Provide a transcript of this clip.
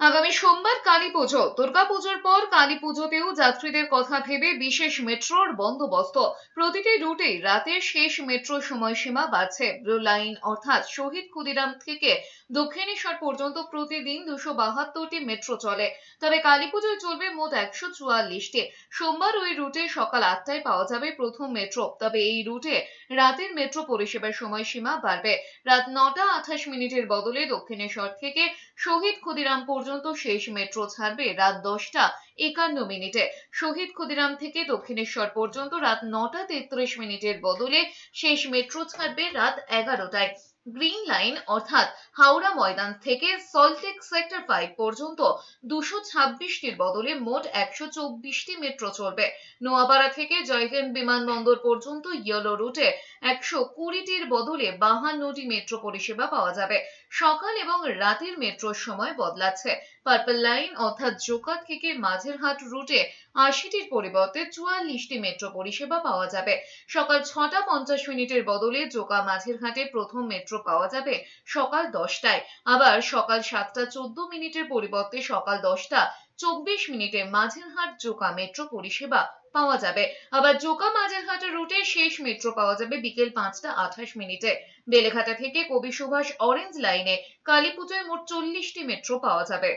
আগামী সোমবার কালী পুজো। দুর্গা পুজোর পর কালী পুজোতেও যাত্রীদের কথা ভেবে বিশেষ মেট্রোর বন্দোবস্ত। প্রতিটি রুটে রাতের শেষ মেট্রো সময়সীমা বাড়ছে। ব্লু লাইন অর্থাৎ শহীদ ক্ষুদিরাম থেকে দক্ষিণেশ্বর পর্যন্ত প্রতিদিন দুশো বাহাত্তরটি মেট্রো চলে। তবে কালী পুজোয় চলবে মোট একশো চুয়াল্লিশটি। সোমবার ওই রুটে সকাল আটটায় পাওয়া যাবে প্রথম মেট্রো। তবে এই রুটে রাতের মেট্রো পরিষেবার সময়সীমা বাড়বে। রাত নটা আঠাশ মিনিটের বদলে দক্ষিণেশ্বর থেকে শহীদ ক্ষুদিরাম পর্যন্ত শেষ মেট্রো ছাড়বে রাত দশটা একান্ন মিনিটে। শহীদ ক্ষুদিরাম থেকে দক্ষিণেশ্বর পর্যন্ত রাত নটা তেত্রিশ মিনিটের বদলে শেষ মেট্রো ছাড়বে রাত এগারোটায়। গ্রিন লাইন অর্থাৎ হাওড়া ময়দান থেকে সল্টেক সেক্টর ফাইভ পর্যন্ত দুশো ছাব্বিশটির বদলে মোট একশো চব্বিশটি মেট্রো চলবে। নোয়াপাড়া থেকে জয়গেন বিমানবন্দর পর্যন্ত ইয়েলো রুটে একশো কুড়িটির বদলে বাহান্নটি মেট্রো পরিষেবা পাওয়া যাবে। সকাল এবং রাতের মেট্রোর সময় বদলাচ্ছে। পার্পল লাইন অর্থাৎ জোকা থেকে মাঝেরহাট রুটে আশিটির পরিবর্তে চুয়াল্লিশটি মেট্রো পরিষেবা পাওয়া যাবে। সকাল ছটা পঞ্চাশ মিনিটের বদলে জোকা মাঝেরহাটে প্রথম মেট্রো পাওয়া যাবে সকাল দশটায়। আবার সকাল সাতটা চোদ্দ মিনিটের পরিবর্তে সকাল দশটা চব্বিশ মিনিটে মাঝেরহাট জোকা মেট্রো পরিষেবা পাওয়া যাবে। আবার জোকা মাঝেরহাটের রুটে শেষ মেট্রো পাওয়া যাবে বিকেল পাঁচটা আঠাশ মিনিটে। বেলেঘাটা থেকে কবি সুভাষ অরেঞ্জ লাইনে কালীপুজোয় মোট চল্লিশটি মেট্রো পাওয়া যাবে।